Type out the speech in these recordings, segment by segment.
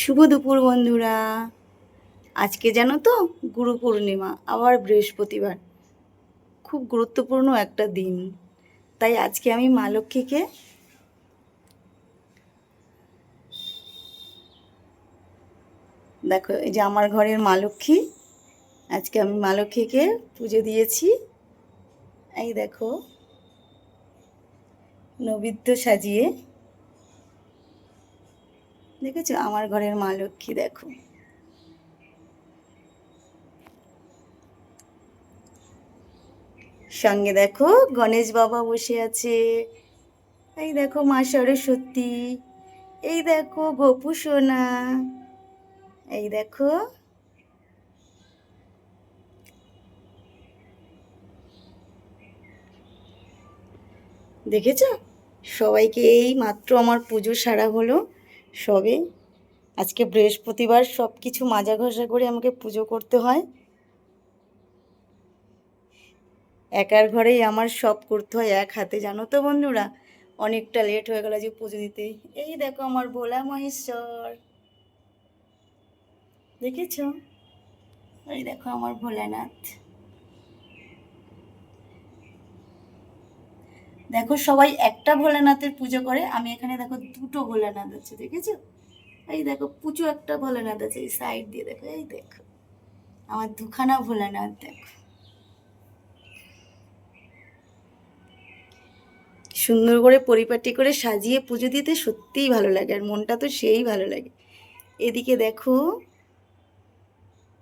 শুভ দুপুর বন্ধুরা। আজকে জানো তো, গুরু পূর্ণিমা, আবার বৃহস্পতিবার। খুব গুরুত্বপূর্ণ একটা দিন। তাই আজকে আমি মা লক্ষ্মীকে দেখো, এই যে আমার ঘরের মা লক্ষ্মী, আজকে আমি মা লক্ষ্মীকে পুজো দিয়েছি। এই দেখো, নৈবেদ্য সাজিয়ে দেখেছ? আমার ঘরের মা লক্ষ্মী, দেখো। সঙ্গে দেখো, গণেশ বাবা বসে আছে। এই দেখো মা সরস্বতী। এই দেখো গোপু সোনা। এই দেখো দেখেছ? সবাইকে এই মাত্র আমার পুজো সারা হলো। সবে। আজকে বৃহস্পতিবার সব কিছু মাজা ঘষা করে আমাকে পুজো করতে হয়। একার ঘরেই আমার সব করতে হয় এক হাতে, জানো তো বন্ধুরা? অনেকটা লেট হয়ে গেল যে পুজো দিতে। এই দেখো আমার ভোলা মহেশ্বর। দেখেছ? এই দেখো আমার ভোলানাথ। দেখো সবাই একটা ভোলানাথের পুজো করে। আমি এখানে দেখো দুটো ভোলানাথ আছে, দেখেছ? এই দেখো, পুজো একটা ভোলানাথ আছে, এই সাইড দিয়ে দেখো, এই দেখো। আমার দুখানা ভোলানাথ, দেখো। সুন্দর করে পরিপাটি করে সাজিয়ে পুজো দিতে সত্যিই ভালো লাগে, আর মনটা তো সেই ভালো লাগে। এদিকে দেখো,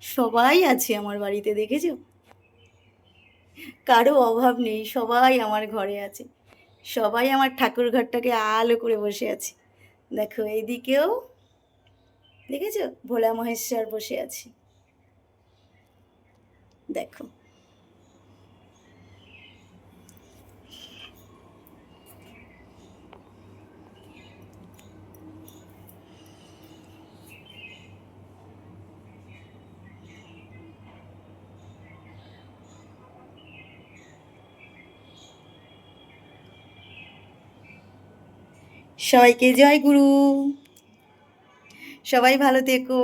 সবাই আছে আমার বাড়িতে, দেখেছ? কারও অভাব নেই, সবাই আমার ঘরে আছে। সবাই আমার ঠাকুর ঘরটাকে আলো করে বসে আছে। দেখো এইদিকেও, দেখেছ? ভোলা মহেশ্বর বসে আছি। দেখো। সবাইকে জয় গুরু। সবাই ভালো থেকো।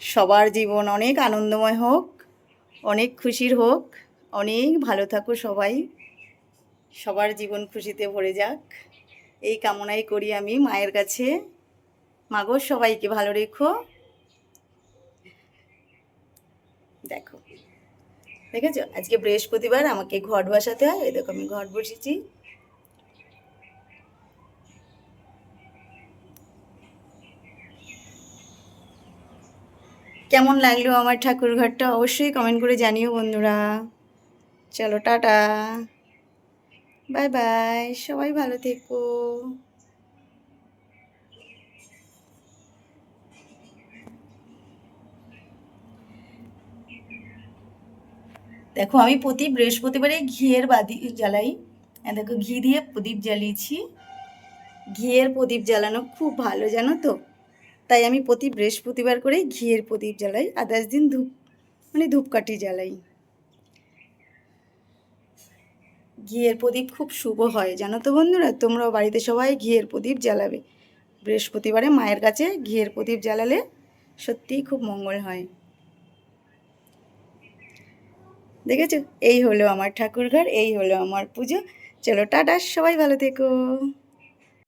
সবার জীবন অনেক আনন্দময় হোক, অনেক খুশির হোক, অনেক ভালো থাকো সবাই। সবার জীবন খুশিতে ভরে যাক। এই কামনাই করি আমি মায়ের কাছে। মাগো, সবাইকে ভালো রেখো। দেখো। দেখেছ? আজকে বৃহস্পতিবার, আমাকে ঘট বসাতে হয়। এই দেখো, আমি ঘট বসেছি। কেমন লাগল আমার ঠাকুর ঘরটা? অবশ্যই কমেন্ট করে জানিও বন্ধুরা। চলো, টাটা। বাই বাই সবাই ভালো থেকো। দেখো আমি প্রতি বৃহস্পতিবারে ঘিয়ের বাদি জ্বালাই। দেখো ঘি দিয়ে প্রদীপ জ্বালিয়েছি। ঘিয়ের প্রদীপ জ্বালানো খুব ভালো, জানো তো? তাই আমি প্রতি বৃহস্পতিবার করে ঘিয়ের প্রদীপ জ্বালাই, আদার্স দিন ধূপ মানে ধূপকাঠি জ্বালাই। ঘিয়ের প্রদীপ খুব শুভ হয়, জানো তো বন্ধুরা? তোমরাও বাড়িতে সবাই ঘিয়ের প্রদীপ জ্বালাবে। বৃহস্পতিবারে মায়ের কাছে ঘিয়ের প্রদীপ জ্বালালে সত্যিই খুব মঙ্গল হয়। দেখেছ? এই হলো আমার ঠাকুর ঘর এই হলো আমার পুজো। চলো, টাটা, সবাই ভালো থেকো।